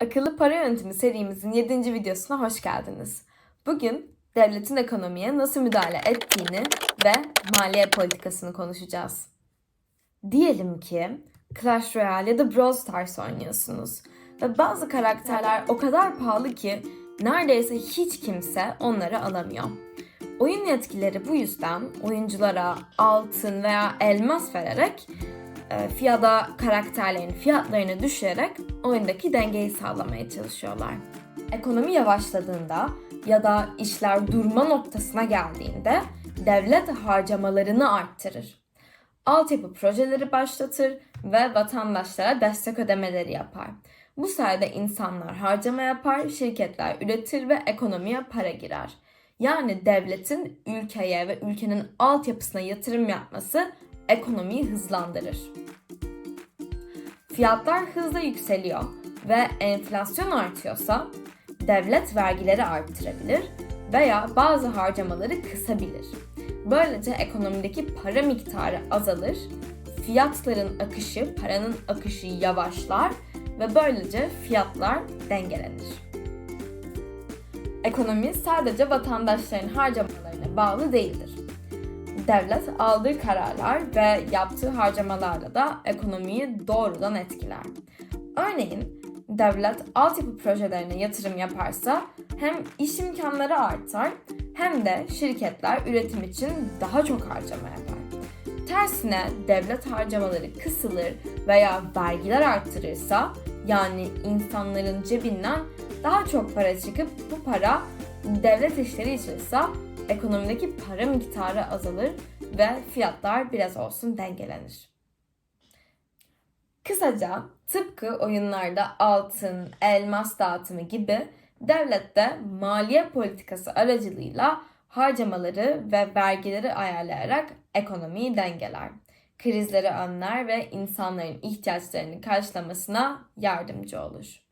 Akıllı Para Yönetimi serimizin 7. videosuna hoş geldiniz. Bugün devletin ekonomiye nasıl müdahale ettiğini ve maliye politikasını konuşacağız. Diyelim ki Clash Royale ya da Brawl Stars oynuyorsunuz ve bazı karakterler o kadar pahalı ki neredeyse hiç kimse onları alamıyor. Oyun yetkileri bu yüzden oyunculara altın veya elmas vererek e, ya da karakterlerin fiyatlarını düşürerek oyundaki dengeyi sağlamaya çalışıyorlar. Ekonomi yavaşladığında ya da işler durma noktasına geldiğinde devlet harcamalarını arttırır. Altyapı projeleri başlatır ve vatandaşlara destek ödemeleri yapar. Bu sayede insanlar harcama yapar, şirketler üretir ve ekonomiye para girer. Yani devletin ülkeye ve ülkenin altyapısına yatırım yapması ekonomiyi hızlandırır. Fiyatlar hızla yükseliyor ve enflasyon artıyorsa devlet vergileri arttırabilir veya bazı harcamaları kısabilir. Böylece ekonomideki para miktarı azalır, fiyatların akışı, paranın akışı yavaşlar ve böylece fiyatlar dengelenir. Ekonomi sadece vatandaşların harcamalarına bağlı değildir. Devlet aldığı kararlar ve yaptığı harcamalarla da ekonomiyi doğrudan etkiler. Örneğin devlet altyapı projelerine yatırım yaparsa hem iş imkanları artar hem de şirketler üretim için daha çok harcama yapar. Tersine devlet harcamaları kısılır veya vergiler arttırırsa yani insanların cebinden daha çok para çıkıp bu para devlet işleri içilse ekonomideki para miktarı azalır ve fiyatlar biraz olsun dengelenir. Kısaca tıpkı oyunlarda altın, elmas dağıtımı gibi devlet de maliye politikası aracılığıyla harcamaları ve vergileri ayarlayarak ekonomiyi dengeler. Krizleri önler ve insanların ihtiyaçlarını karşılamasına yardımcı olur.